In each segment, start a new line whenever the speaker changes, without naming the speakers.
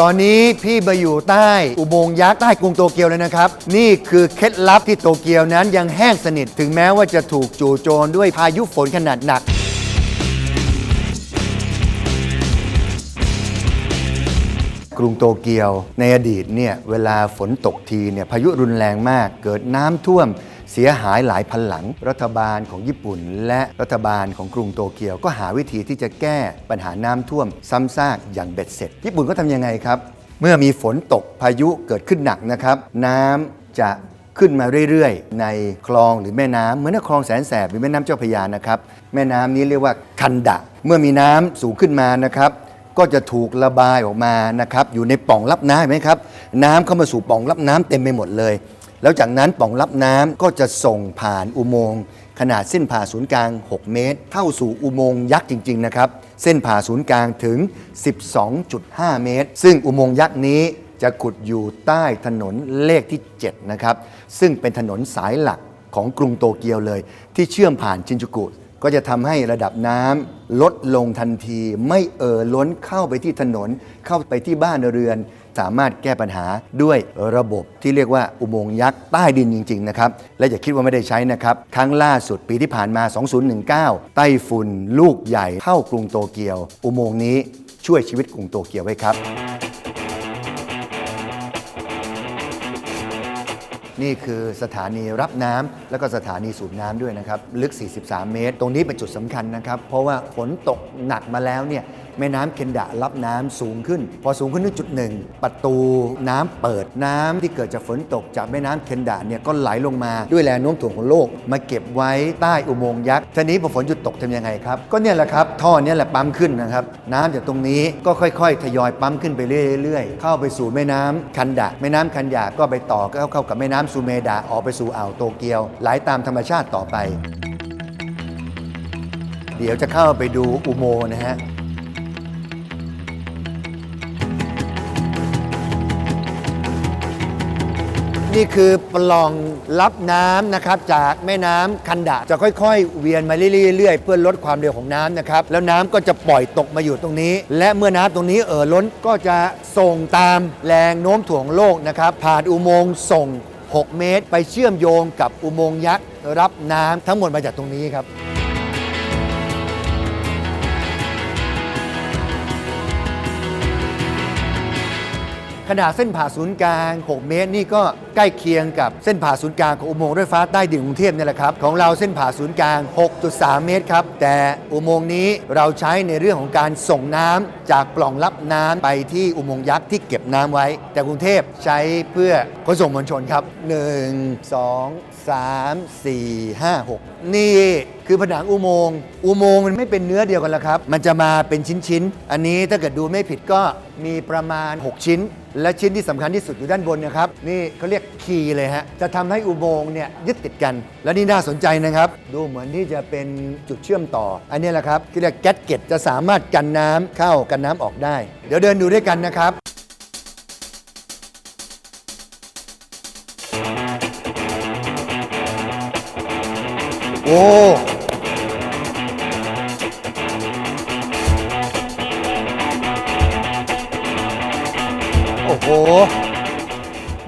ตอนนี้พี่มาอยู่ใต้อุโมงค์ยักษ์ใต้กรุงโตเกียวเลยนะครับ นี่คือเคล็ดลับที่โตเกียวนั้นยังแห้งสนิทถึงแม้ว่าจะถูกจู่โจมด้วยพายุฝนขนาดหนัก กรุงโตเกียวในอดีตเนี่ยเวลาฝนตกทีเนี่ยพายุรุนแรงมากเกิดน้ำท่วม เสียหายหลายพันหลัง รัฐบาลของญี่ปุ่น และรัฐบาลของกรุงโตเกียว ก็หาวิธีที่จะแก้ปัญหาน้ำท่วม ซ้ำซากอย่างเบ็ดเสร็จ ญี่ปุ่นก็ทำยังไงครับ เมื่อมีฝนตกพายุเกิดขึ้นหนักนะครับ น้ำจะขึ้นมาเรื่อยๆ ในคลองหรือแม่น้ำเหมือนคลองแสนแสบหรือแม่น้ำเจ้าพยานะครับ แม่น้ำนี้เรียกว่าคันดะ เมื่อมีน้ำสูงขึ้นมานะครับก็จะถูกระบายออกมานะครับอยู่ในป่องรับน้ำเห็นไหมครับ น้ำเข้ามาสู่ป่องรับน้ำเต็มไปหมดเลย แล้วจากนั้นปล่องรับน้ำก็จะส่งผ่านอุโมงค์ขนาดเส้นผ่าศูนย์กลาง 6 เมตร เข้าสู่อุโมงค์ยักษ์จริง ๆ นะครับ เส้นผ่าศูนย์กลางถึง 12.5 เมตร ซึ่งอุโมงค์ยักษ์นี้จะขุดอยู่ใต้ถนนเลขที่ 7 นะครับ ซึ่งเป็นถนนสายหลักของกรุงโตเกียวเลย ที่เชื่อมผ่านชินจูกุ ก็จะทำให้ระดับน้ำลดลงทันที ไม่เอ่อล้นเข้าไปที่ถนนเข้าไปที่บ้านเรือน สามารถแก้ปัญหาด้วยระบบที่เรียกว่าอุโมงค์ยักษ์ใต้ดินจริงๆนะครับและอย่าคิดว่าไม่ได้ใช้นะครับ ครั้งล่าสุดปีที่ผ่านมา 2019 ไต้ฝุ่นลูกใหญ่เท่ากรุงโตเกียว อุโมงค์นี้ช่วยชีวิตกรุงโตเกียวไว้ครับ นี่คือสถานีรับน้ำแล้วก็สถานีสูบน้ำด้วยนะครับ ลึก 43 เมตร ตรงนี้เป็นจุดสำคัญนะครับ เพราะว่าฝนตกหนักมาแล้วเนี่ยแม่น้ำเคนดะรับน้ำสูงขึ้น พอสูงขึ้นนึกจุดหนึ่งประตูน้ำเปิดน้ำที่เกิดจากฝนตกจากแม่น้ำเคนดะเนี่ยก็ไหลลงมาด้วยแรงโน้มถ่วงของโลก มาเก็บไว้ใต้อุโมงค์ยักษ์ทีนี้พอฝนหยุดตกทำยังไงครับ ก็เนี่ยแหละครับท่อเนี่ยแหละปั๊มขึ้นนะครับน้ำจากตรงนี้ก็ค่อยๆ ทยอยปั๊มขึ้นไปเรื่อยๆ เข้าไปสู่แม่น้ำคันดะแม่น้ำคันยาก็ไปต่อเข้าเข้ากับแม่น้ำซูเมดะออกไปสู่อ่าวโตเกียว ไหลตามธรรมชาติต่อไป เดี๋ยวจะเข้าไปดูอุโมงค์นะฮะ นี่คือปล่องรับน้ำนะครับ จากแม่น้ำคันดะ จะค่อยๆ เวียนมาเรื่อยๆ เพื่อลดความเร็วของน้ำนะครับ แล้วน้ำก็จะปล่อยตกมาอยู่ตรงนี้ และเมื่อน้ำตรงนี้เอ่อล้นก็จะส่งตามแรงโน้มถ่วงโลกนะครับ ผ่านอุโมงค์ส่ง 6 เมตร ไปเชื่อมโยงกับอุโมงค์ยักษ์รับน้ำทั้งหมดมาจากตรงนี้ครับ ขนาดเส้นผ่าศูนย์กลาง 6 เมตรนี่ก็ใกล้เคียงกับเส้นผ่าศูนย์กลางของอุโมงค์รถไฟฟ้าใต้ดินกรุงเทพเนี่ยแหละครับของเราเส้นผ่าศูนย์กลาง 6.3 เมตรครับแต่อุโมงค์นี้เราใช้ในเรื่องของการส่งน้ำจากปล่องรับน้ำไปที่อุโมงค์ยักษ์ที่เก็บน้ำไว้ แต่กรุงเทพใช้เพื่อขนส่งมวลชนครับ 1 2 3 4 5 6 นี่คือผนังอุโมงค์อุโมงค์มันไม่เป็นเนื้อเดียวกันแล้วครับ มันจะมาเป็นชิ้นๆ อันนี้ถ้าเกิดดูไม่ผิดก็มีประมาณ 6 ชิ้น และชิ้นที่สำคัญที่สุดอยู่ด้านบนนะครับ นี่เขาเรียกคีย์เลยฮะ จะทำให้อุโมงค์เนี่ยยึดติดกัน และนี่น่าสนใจนะครับ ดูเหมือนที่จะเป็นจุดเชื่อมต่อ อันนี้แหละครับที่เรียกแก๊สเก็ตจะสามารถกันน้ำเข้ากันน้ำออกได้ เดี๋ยวเดินดูด้วยกันนะครับโอ้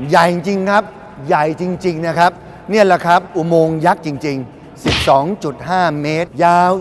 ใหญ่จริงครับ ใหญ่จริง ๆ นะครับ เนี่ยแหละครับ อุโมงค์ยักษ์จริง ๆ 12.5 เมตร ยาว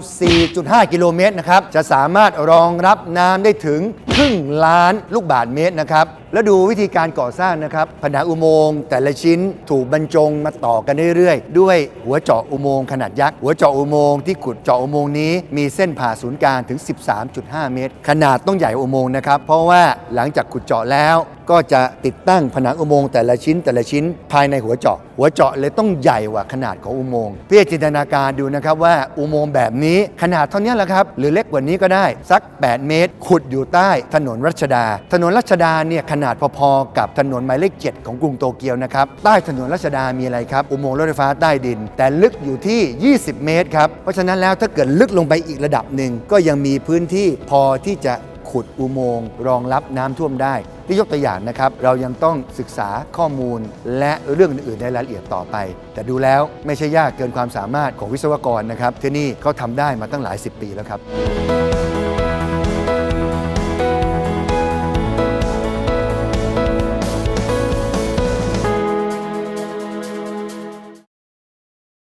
4.5 กิโลเมตรนะครับ จะสามารถรองรับน้ำได้ถึงครึ่งล้านลูกบาศก์เมตรนะครับ แล้วดูวิธีการก่อสร้างนะครับผนังอุโมงค์แต่ละชิ้นถูกบรรจงมาต่อกันเรื่อยๆ ด้วยหัวเจาะอุโมงค์ขนาดยักษ์หัวเจาะอุโมงค์ที่ขุดเจาะอุโมงค์นี้มีเส้นผ่าศูนย์กลางถึง 13.5 เมตร ขนาดต้องใหญ่อุโมงค์นะครับ เพราะว่าหลังจากขุดเจาะแล้วก็จะติดตั้งผนังอุโมงค์แต่ละชิ้นแต่ละชิ้นภายในหัวเจาะ หัวเจาะเลยต้องใหญ่กว่าขนาดของอุโมงค์เพื่อจินตนาการดูนะครับว่าอุโมงค์แบบนี้ขนาดเท่านี้แหละครับ หรือเล็กกว่านี้ก็ได้สัก 8 เมตร ขุดอยู่ใต้ถนนรัชดา ถนนรัชดาเนี่ยขนาดพอๆ กับถนนหมายเลข 7 ของกรุงโตเกียวนะครับ ใต้ถนนรัชดามีอะไรครับ อุโมงค์รถไฟฟ้าใต้ดิน แต่ลึกอยู่ที่ 20 เมตรครับ เพราะฉะนั้นแล้วถ้าเกิดลึกลงไปอีกระดับหนึ่ง ก็ยังมีพื้นที่พอที่จะขุดอุโมงค์รองรับน้ำท่วมได้ที่ยกตัวอย่างนะครับ เรายังต้องศึกษาข้อมูลและเรื่องอื่นๆในรายละเอียดต่อไป แต่ดูแล้วไม่ใช่ยากเกินความสามารถของวิศวกรนะครับ ที่นี่เขาทำได้มาตั้งหลาย 10 ปีแล้วครับ